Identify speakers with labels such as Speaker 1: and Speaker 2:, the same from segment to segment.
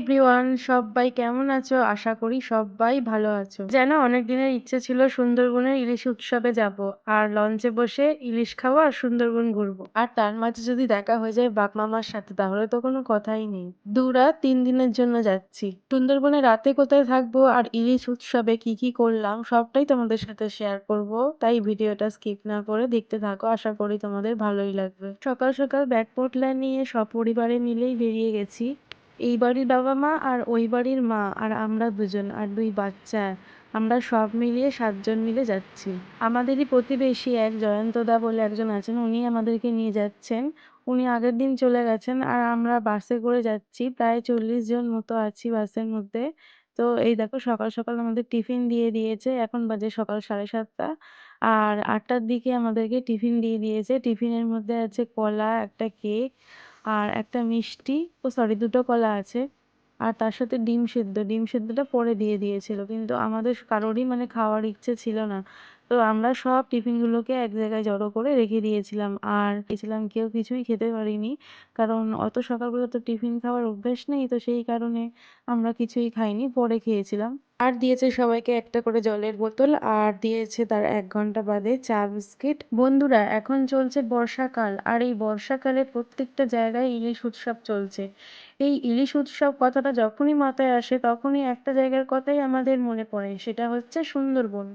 Speaker 1: Everyone, সবাই কেমন আছো? আশা করি সবাই ভালো আছো। যেন অনেক দিনের ইচ্ছে ছিল সুন্দরবনের ইলিশ উৎসবে যাব, আর লঞ্চে বসে ইলিশ খাব আর সুন্দরবন ঘুরবো। আর তার মাঝে যদি দেখা হয়ে যায় বাপ মামার সাথে, তাহলে তো কোনো কথাই নেই। দু রাত তিন দিনের জন্য যাচ্ছি। সুন্দরবনে রাতে কোথায় থাকব আর ইলিশ উৎসবে কি কি করলাম, সবটাই তোমাদের সাথে শেয়ার করব। তাই ভিডিওটা স্কিপ না করে দেখতে থাকো, আশা করি তোমাদের ভালোই লাগবে। সকাল সকাল ব্যাগ পোটলা নিয়ে সপরিবারে মিলেই বেরিয়ে গেছি। এই বাড়ির বাবা মা আর ওই বাড়ির মা আর আমরা দুজন আর দুই বাচ্চা। আমরা সব মিলিয়ে সাতজন মিলে যাচ্ছি। আমাদেরই প্রতিবেশী এক জয়ন্তদা বলে একজন আছেন, উনি আমাদেরকে নিয়ে যাচ্ছেন। উনি আগের দিন চলে গেছেন আর আমরা বাসে করে যাচ্ছি। প্রায় চল্লিশ জন মতো আছি বাসের মধ্যে। তো এই দেখো সকাল সকাল আমাদের টিফিন দিয়ে দিয়েছে। এখন বাজে সকাল সাড়ে সাতটা। আর আটটার দিকে আমাদেরকে টিফিন দিয়ে দিয়েছে। টিফিনের মধ্যে আছে কলা, একটা কেক আর একটা মিষ্টি, ও সরি দুটো কলা আছে। আর তার সাথে ডিম সেদ্ধ, ডিম সেদ্ধটা পরে দিয়ে দিয়েছিল। কিন্তু আমাদের কারোরই মানে খাওয়ার ইচ্ছে ছিল না। তো আমরা সব টিফিনগুলোকে এক জায়গায় জড়ো করে রেখে দিয়েছিলাম। আর গেছিলাম কেউ কিছুই খেতে পারিনি। কারণ অত সকালবেলা তো টিফিন খাওয়ার অভ্যেস নেই, তো সেই কারণে আমরা কিছুই খাইনি, পরে খেয়েছিলাম। আর দিয়েছে সবাইকে একটা করে জলের বোতল, আর দিয়েছে তার এক ঘণ্টা বাদে চা বিস্কিট। বন্ধুরা, এখন চলছে বর্ষাকাল, আর এই বর্ষাকালে প্রত্যেকটা জায়গায় ইলিশ উৎসব চলছে। এই ইলিশ উৎসব কথাটা যখনই মাথায় আসে, তখনই একটা জায়গার কথাই আমাদের মনে পড়ে। সেটা হচ্ছে সুন্দরবন।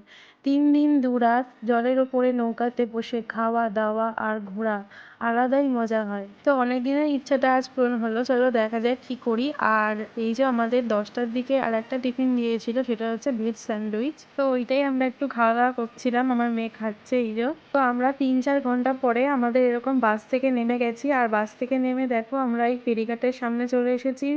Speaker 1: তিন দিন দু রাত জলের ওপরে নৌকাতে বসে খাওয়া দাওয়া আর ঘোরা। আলাদাই মজা হয়। তো অনেক দিনের ইচ্ছাটা আজ পূরণ হলো, চলো দেখা যাক কি করি। আর এই যে আমাদের দশটার দিকে আর একটা টিফিন দিয়েছিল, সেটা হচ্ছে ভেজ স্যান্ডউইচ। তো ওইটাই আমরা একটু খাওয়া দাওয়া করছিলাম, আমার মেয়ে খাচ্ছে এই যে। তো আমরা তিন চার ঘণ্টা পরে আমাদের এরকম বাস থেকে নেমে গেছি। আর বাস থেকে নেমে দেখো আমরা এই ফেরিঘাটের সামনে চলে এসেছি।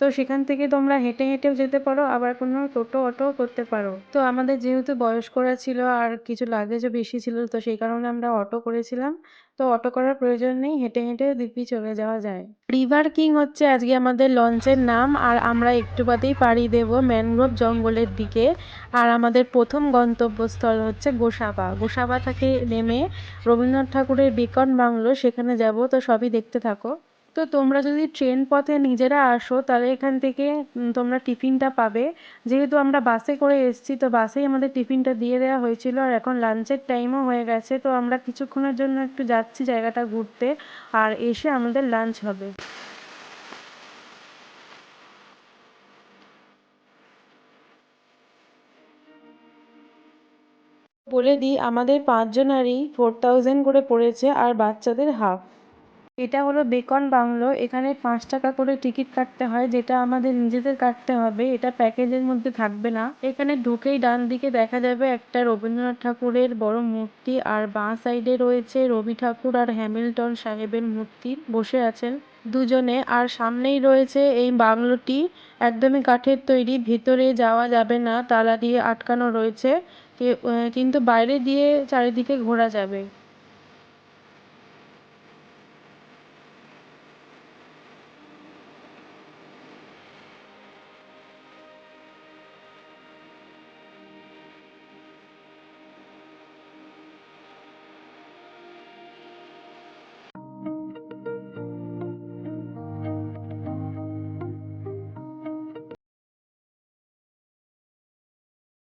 Speaker 1: তো সেখান থেকে তোমরা হেঁটে হেঁটেও যেতে পারো, আবার কোনো টোটো অটোও করতে পারো। তো আমাদের যেহেতু বয়স্করা ছিল আর কিছু লাগেজও বেশি ছিল, তো সেই কারণে আমরা অটো করেছিলাম। তো অটো করার প্রয়োজন নেই, হেঁটে হেঁটে দিব্যি চলে যাওয়া যায়। রিভার কিং হচ্ছে আজকে আমাদের লঞ্চের নাম, আর আমরা একটু বাদেই পাড়ি দেব ম্যানগ্রোভ জঙ্গলের দিকে। আর আমাদের প্রথম গন্তব্যস্থল হচ্ছে গোসাবা। গোসাবা থেকে নেমে রবীন্দ্রনাথ ঠাকুরের বেকন বাংলো, সেখানে যাব, তো সবই দেখতে থাকো। তো তোমরা যদি ট্রেন পথে নিজেরা আসো, তাহলে এখান থেকে তোমরা টিফিনটা পাবে। যেহেতু আমরা বাসে করে এসেছি, তো বাসেই আমাদের টিফিনটা দিয়ে দেওয়া হয়েছিল। আর এখন লাঞ্চের টাইমও হয়ে গেছে, তো আমরা কিছুক্ষণের জন্য একটু যাচ্ছি জায়গাটা ঘুরতে। আর এসে আমাদের লাঞ্চ হবে। বলে দিই, আমাদের পাঁচজনারই ফোর থাউজেন্ড করে পড়েছে, আর বাচ্চাদের হাফ এটা হলো বেকন বাংলো। এখানে পাঁচ টাকা করে টিকিট কাটতে হয়, যেটা আমাদের নিজেদের কাটতে হবে, এটা প্যাকেজের মধ্যে থাকবে না। এখানে ঢুকেই ডান দিকে দেখা যাবে একটা রবীন্দ্রনাথ ঠাকুরের বড় মূর্তি, আর বাঁ সাইডে রয়েছে রবি ঠাকুর আর হ্যামিল্টন সাহেবের মূর্তি বসে আছেন দুজনে। আর সামনেই রয়েছে এই বাংলোটি, একদমই কাঠের তৈরি, ভিতরে যাওয়া যাবে না, তালা দিয়ে আটকানো রয়েছে। কিন্তু বাইরে দিয়ে চারিদিকে ঘোরা যাবে।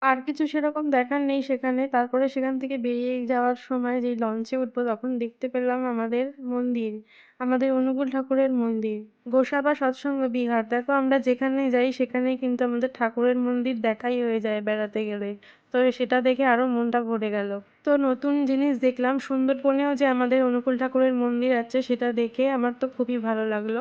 Speaker 1: আর কিছু সেরকম দেখার নেই সেখানে। তারপরে সেখান থেকে বেরিয়ে যাওয়ার সময় যেই লঞ্চে উঠবো তখন দেখতে পেলাম আমাদের মন্দির, আমাদের অনুকূল ঠাকুরের মন্দির। গোসাবা সৎসঙ্গ বিহার। দেখো আমরা যেখানে যাই সেখানেই কিন্তু আমাদের ঠাকুরের মন্দির দেখাই হয়ে যায় বেড়াতে গেলে। তো সেটা দেখে আরও মনটা ভরে গেল। তো নতুন জিনিস দেখলাম, সুন্দরবনেও যে আমাদের অনুকূল ঠাকুরের মন্দির আছে সেটা দেখে আমার তো খুবই ভালো লাগল।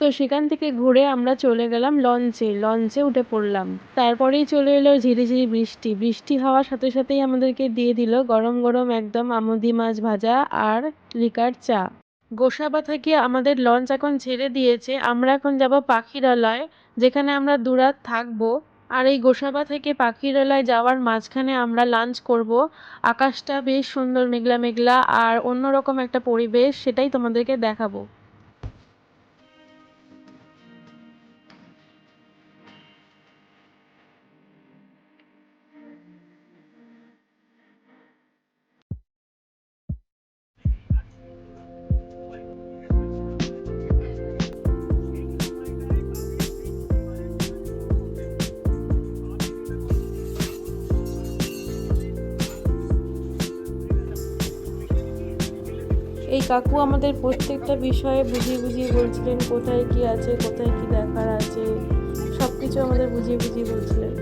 Speaker 1: তো সেখান থেকে ঘুরে আমরা চলে গেলাম লঞ্চে লঞ্চে উঠে পড়লাম। তারপরেই চলে এলো ঝিরিঝিরি বৃষ্টি। বৃষ্টি হওয়ার সাথে সাথেই আমাদেরকে দিয়ে দিল গরম গরম একদম আমুদি মাছ ভাজা আর লিকার চা। গোসাবা থেকে আমাদের লঞ্চ এখন ছেড়ে দিয়েছে। আমরা এখন যাব পাখিরালয়, যেখানে আমরা দুরাত থাকব। আর এই গোসাবা থেকে পাখিরালয় যাওয়ার মাঝখানে আমরা লাঞ্চ করব। আকাশটা বেশ সুন্দর, মেঘলা মেঘলা আর অন্যরকম একটা পরিবেশ, সেটাই তোমাদেরকে দেখাবো। কাকু আমাদের প্রত্যেকটা বিষয়ে বুঝিয়ে বুঝিয়ে বলছিলেন, কোথায় কি আছে, কোথায় কি দেখার আছে সব কিছু আমাদের বুঝিয়ে বুঝিয়ে বলছিলেন।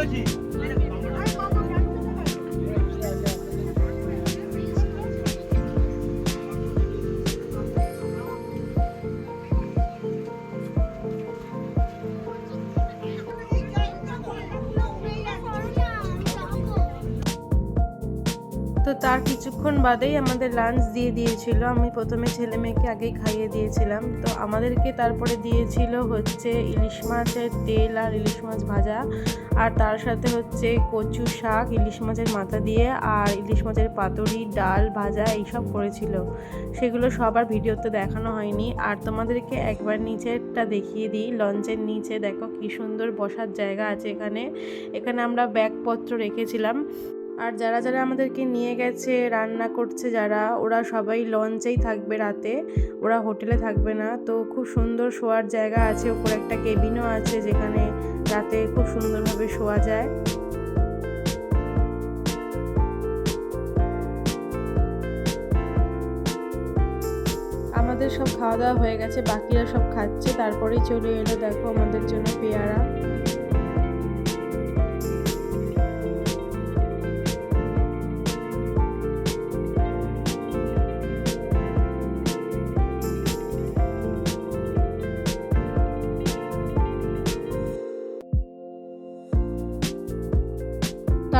Speaker 2: আমি
Speaker 1: তো তার কিছুক্ষণ বাদেই আমাদের লাঞ্চ দিয়ে দিয়েছিল। আমি প্রথমে ছেলে মেয়েকে আগেই খাইয়ে দিয়েছিলাম। তো আমাদেরকে তারপরে দিয়েছিল হচ্ছে ইলিশ মাছের তেল আর ইলিশ মাছ ভাজা। আর তার সাথে হচ্ছে কচু শাক, ইলিশ মাছের মাথা দিয়ে আর ইলিশ মাছের পাতুরি, ডাল ভাজা এইসব করেছিল। সেগুলো সবার ভিডিওতে দেখানো হয়নি। আর তোমাদেরকে একবার নিচেরটা দেখিয়ে দিই। লঞ্চের নিচে দেখো কি সুন্দর বসার জায়গা আছে এখানে। এখানে আমরা ব্যাগপত্র রেখেছিলাম। আর যারা যারা আমাদেরকে নিয়ে গেছে, রান্না করছে যারা, ওরা সবাই লঞ্চেই থাকবে রাতে। ওরা হোটেলে থাকবে না। তো খুব সুন্দর শোয়ার জায়গা আছে। ওপরে একটা কেবিনও আছে যেখানে রাতে খুব সুন্দরভাবে শোয়া যায়। আমাদের সব খাওয়া দাওয়া হয়ে গেছে। বাকিরা সব খাচ্ছে। তারপরেই চলে এলো দেখো আমাদের জন্য পেয়ারা।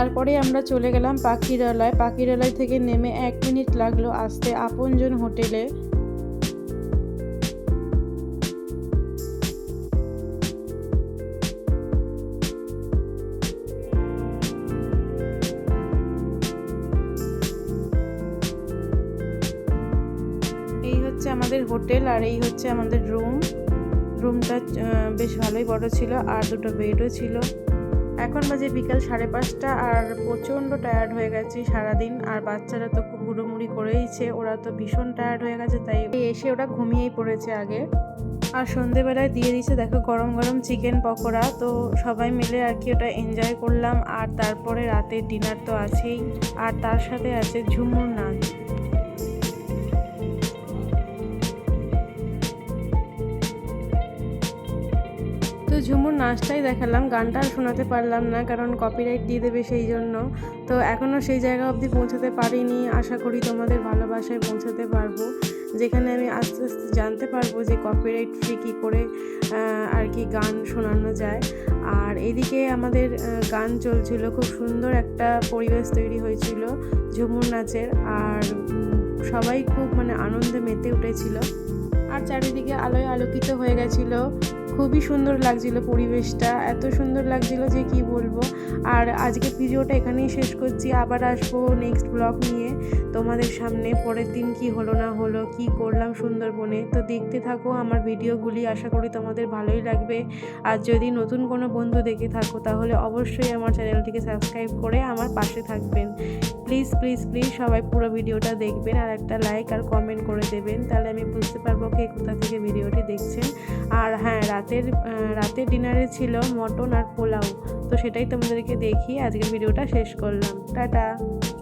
Speaker 1: তারপরে আমরা চলে গেলাম পাখিরালয়। পাখিরালয় থেকে নেমে এক মিনিট লাগল আসতে আপনজন হোটেলে। এই হচ্ছে আমাদের হোটেল আর এই হচ্ছে আমাদের রুম। রুমটা বেশ ভালোই বড় ছিল আর দুটো বেডও ছিল। এখন বাজে বিকাল সাড়ে পাঁচটা আর প্রচণ্ড টায়ার্ড হয়ে গেছি সারাদিন। আর বাচ্চারা তো খুব হুড়োমুড়ি করেইছে, ওরা তো ভীষণ টায়ার্ড হয়ে গেছে, তাই এসে ওরা ঘুমিয়েই পড়েছে আগে। আর সন্ধেবেলায় দিয়ে দিয়েছে, দেখো, গরম গরম চিকেন পকোড়া। তো সবাই মিলে আর কি ওটা এনজয় করলাম। আর তারপরে রাতের ডিনার তো আছেই। আর তার সাথে আছে ঝুমুর নাচ ঝুমুর নাচটাই দেখালাম, গানটা আর শোনাতে পারলাম না, কারণ কপিরাইট দিয়ে দেবে সেই জন্য। তো এখনও সেই জায়গা অবধি পৌঁছাতে পারিনি, আশা করি তোমাদের ভালোবাসায় পৌঁছাতে পারব। যেখানে আমি আস্তে আস্তে জানতে পারব যে কপিরাইট ফ্রি কী করে আর কি গান শোনানো যায়। আর এদিকে আমাদের গান চলছিল, খুব সুন্দর একটা পরিবেশ তৈরি হয়েছিল ঝুমুর নাচের, আর সবাই খুব মানে আনন্দে মেতে উঠেছিল। আর চারিদিকে আলোয় আলোকিত হয়ে গেছিল। খুবই সুন্দর লাগছিল পরিবেশটা, এত সুন্দর লাগছিল যে কি বলব। আর আজকে ভিডিওটা এখানেই শেষ করছি, আবার আসব নেক্সট ব্লগ নিয়ে। তোমাদের সামনে পরের দিন কি হলো না হলো, কি করলাম সুন্দরবনে, তো দেখতে থাকো আমার ভিডিওগুলি, আশা করি তোমাদের ভালোই লাগবে। আর যদি নতুন কোনো বন্ধু দেখে থাকো, তাহলে অবশ্যই আমার চ্যানেলটিকে সাবস্ক্রাইব করে আমার পাশে থাকবেন। প্লিজ প্লিজ প্লিজ সবাই পুরো ভিডিওটা দেখবেন আর একটা লাইক আর কমেন্ট করে দেবেন, তাহলে আমি বুঝতে পারব কে কোথা থেকে ভিডিওটি দেখছেন। আর হ্যাঁ রাতের রাতের ডিনারে ছিল মটন আর পোলাও, তো সেটাই তোমাদেরকে দেখি আজকের ভিডিওটা শেষ করলাম। টাটা!